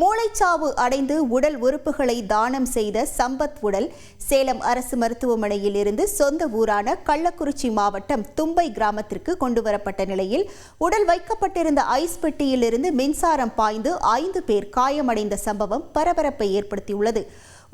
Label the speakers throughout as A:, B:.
A: மூளைச்சாவு அடைந்து உடல் உறுப்புகளை தானம் செய்த சம்பத் உடல் சேலம் அரசு மருத்துவமனையில் இருந்து சொந்த ஊரான கள்ளக்குறிச்சி மாவட்டம் தும்பை கிராமத்திற்கு கொண்டுவரப்பட்ட நிலையில் உடல் வைக்கப்பட்டிருந்த ஐஸ் பெட்டியிலிருந்து மின்சாரம் பாய்ந்து ஐந்து பேர் காயமடைந்த சம்பவம் பரபரப்பை ஏற்படுத்தியுள்ளது.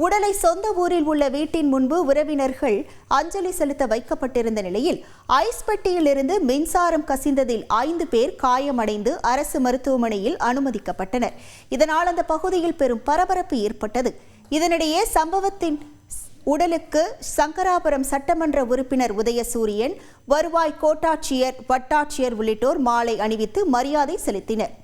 A: உடலை சொந்த ஊரில் உள்ள வீட்டின் முன்பு உறவினர்கள் அஞ்சலி செலுத்த வைக்கப்பட்டிருந்த நிலையில் ஐஸ் பெட்டியிலிருந்து மின்சாரம் கசிந்ததில் ஐந்து பேர் காயமடைந்து அரசு மருத்துவமனையில் அனுமதிக்கப்பட்டனர். இதனால் அந்த பகுதியில் பெரும் பரபரப்பு ஏற்பட்டது. இதனிடையே சம்பவத்தின் உடலுக்கு சங்கராபுரம் சட்டமன்ற உறுப்பினர் உதயசூரியன் வருவாய் கோட்டாட்சியர் வட்டாட்சியர் உள்ளிட்டோர் மாலை அணிவித்து மரியாதை செலுத்தினர்.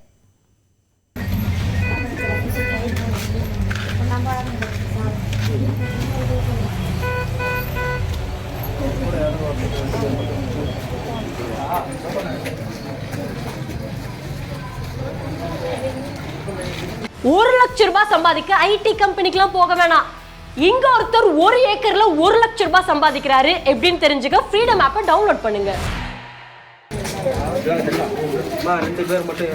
B: ஒரு லட்சம் ரூபாய் சம்பாதிக்க ஐடி கம்பெனிக்கெல்லாம் போக வேணாம். இங்க ஒருத்தர் ஒரு ஏக்கர்ல ஒரு லட்சம் ரூபாய் சம்பாதிக்கிறாரு எப்படின்னு தெரிஞ்சுக்க ஃப்ரீடம் ஆப்பை டவுன்லோட் பண்ணுங்க.
C: ரெண்டு பேர் மட்டும்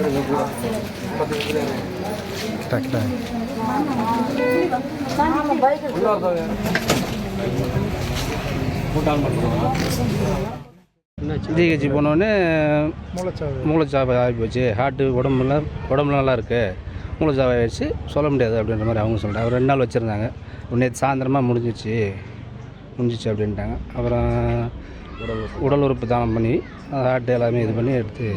D: ஜிஹெச் போனோடனே மூளைச்சாவை. ஆகி போச்சு ஹார்ட்டு உடம்புல உடம்புல நல்லா இருக்கு. மூளைச்சாவை ஆயிடுச்சு. சொல்ல முடியாது அப்படின்ற மாதிரி அவங்க சொல்லிட்டாங்க. ரெண்டு நாள் வச்சுருந்தாங்க. நேற்று சாயந்தரமாக முடிஞ்சிச்சு. முடிஞ்சிச்சு அப்படின்ட்டாங்க. அப்புறம் உடல் உறுப்பு. தானம் பண்ணி ஹார்ட் எல்லாமே இது பண்ணி எடுத்து